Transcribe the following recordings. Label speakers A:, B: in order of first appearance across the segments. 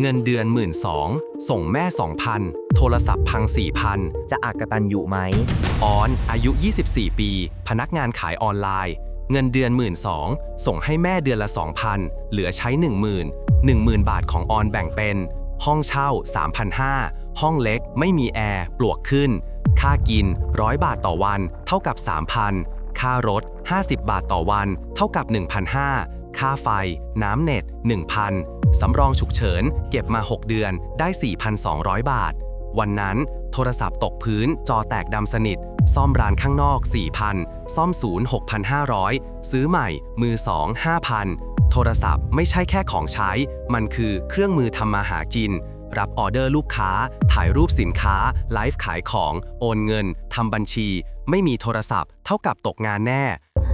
A: เงินเดือน1 2ื่นส่งแม่2,000โทรศัพท์พัง4,000
B: จะอักตันอยู่ไหม
A: ออนอายุ 24 ปี พนักงานขายออนไลน์ เงินเดือน1 2ื่นส่งให้แม่เดือนละ 2,000 เหลือใช้ 10,000 10,000 บาทของออนแบ่งเป็น ห้องเช่า 3,500 ห้องเล็กไม่มีแอร์ ปลวกขึ้น ค่ากิน 100 บาทต่อวัน เท่ากับ 3,000 ค่ารถ 50 บาทต่อวัน เท่ากับ 1,500 ค่าไฟ น้ำเน็ต 1,000 สำรองฉุกเฉิน เก็บมา 6 เดือนได้ 4,200 บาท วันนั้น โทรศัพท์ตกพื้น จอแตกดำสนิท ซ่อมร้านข้างนอก 4,000 ซ่อมศูนย์ 6,500 ซื้อใหม่ มือ 2 5,000 โทรศัพท์ไม่ใช่แค่ของใช้ มันคือเครื่องมือทำมาหากิน รับออเดอร์ลูกค้า ถ่ายรูปสินค้า ไลฟ์ขายของ โอนเงิน ทำบัญชี ไม่มีโทรศัพท์ เท่ากับตกงานแน่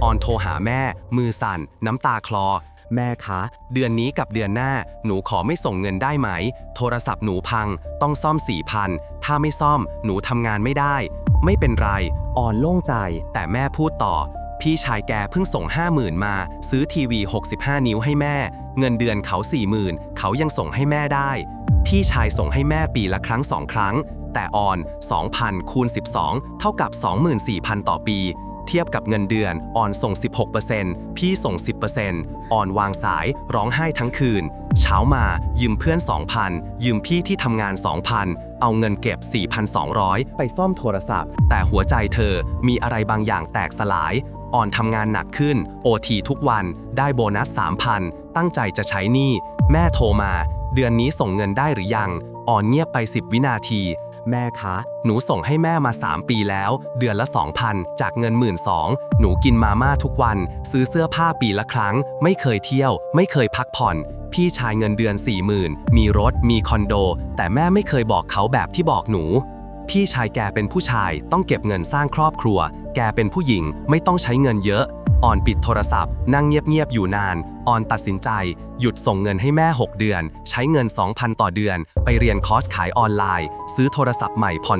A: ออนโทรหาแม่ มือสั่น น้ำตาคลอ
B: แม่คะ
A: เดือนนี้กับเดือนหน้า หนูขอไม่ส่งเงินได้ไหม โทรศัพท์หนูพัง ต้องซ่อม4,000ถ้าไม่ซ่อม หนูทำงานไม่ได้ ไม่เป็นไร
B: อ่อนโล่งใจ
A: แต่แม่พูดต่อ พี่ชายแกเพิ่งส่ง50,000มา ซื้อทีวี 65 นิ้วให้แม่ เงินเดือนเขา40,000เขายังส่งให้แม่ได้ พี่ชายส่งให้แม่ปีละครั้งสองครั้ง แต่ออน 2,000คูณ12 เท่ากับ 24,000 ต่อปี เทียบกับเงินเดือน ออนส่ง 16%พี่ส่ง 10%ออนวางสายร้องไห้ทั้งคืน เช้ามายืมเพื่อน 2,000 ยืมพี่ที่ทำงาน 2,000 เอาเงินเก็บ 4,200
B: ไปซ่อมโทรศัพท์
A: แต่หัวใจเธอมีอะไรบางอย่างแตกสลายอ่อนทำงานหนักขึ้น โอทีทุกวัน ได้โบนัส 3,000 ตั้งใจจะใช้หนี้ แม่โทรมา เดือนนี้ส่งเงินได้หรือยังอ่อนเงียบไป 10 วินาที
B: แม่คะ
A: หนูส่งให้แม่มา 3 ปีแล้ว เดือนละ 2,000 จากเงิน1 2ื่นหนูกินมาม่าทุกวัน ซื้อเสื้อผ้าปีละครั้ง ไม่เคยเที่ยว ไม่เคยพักผ่อน พี่ชายเงินเดือน 40,000 มีรถ มีคอนโด แต่แม่ไม่เคยบอกเขาแบบที่บอกหนู พี่ชายแกเป็นผู้ชายต้องเก็บเงินสร้างครอบครัว แกเป็นผู้หญิงไม่ต้องใช้เงินเยอะ ออนปิดโทรศัพท์ นั่งเงียบๆ อยู่นานออนตัดสินใจ หยุดส่งเงินให้แม่ 6 เดือน ใช้เงิน 2,000 ต่อเดือน ไปเรียนคอร์สขายออนไลน์ ซื้อโทรศัพท์ใหม่ผ่อน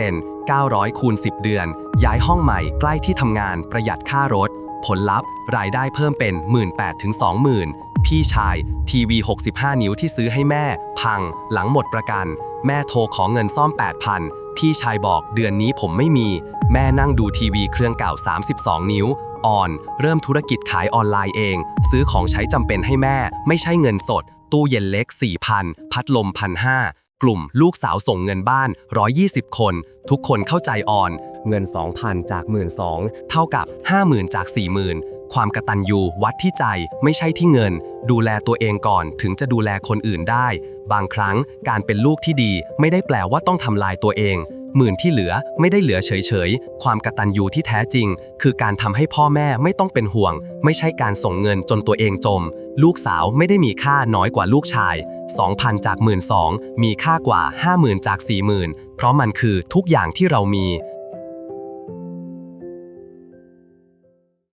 A: 0% 900 คูณ 10 เดือน ย้ายห้องใหม่ใกล้ที่ทำงานประหยัดค่ารถ ผลลัพธ์ รายได้เพิ่มเป็น 18,000ถึง20,000 พี่ชาย ทีวี 65 นิ้วที่ซื้อให้แม่ พัง หลังหมดประกัน แม่โทรขอเงินซ่อม 8,000พี่ชายบอกเดือนนี้ผมไม่มี แม่นั่งดูทีวีเครื่องเก่า 32 นิ้ว ออน เริ่มธุรกิจขายออนไลน์เอง ซื้อของใช้จำเป็นให้แม่ ไม่ใช่เงินสด ตู้เย็นเล็ก 4,000 พัดลม 1,500 กลุ่มลูกสาวส่งเงินบ้าน 120 คน ทุกคนเข้าใจออน
B: เงิน 2,000 จาก 12,000
A: เท่ากับ 50,000 จาก 40,000 ความกระตันยูวัดที่ใจไม่ใช่ที่เงิน ดูแลตัวเองก่อนถึงจะดูแลคนอื่นได้ บางครั้งการเป็นลูกที่ดีไม่ได้แปลว่าต้องทำลายตัวเอง หมื่นที่เหลือไม่ได้เหลือเฉยๆ ความกระตันยูที่แท้จริง คือการทำให้พ่อแม่ไม่ต้องเป็นห่วง ไม่ใช่การส่งเงินจนตัวเองจม ลูกสาวไม่ได้มีค่าน้อยกว่าลูกชาย 2,000 จาก 12,000มีค่ากว่า 50,000 จาก 40,000 เพราะมันคือทุกอย่างที่เรามี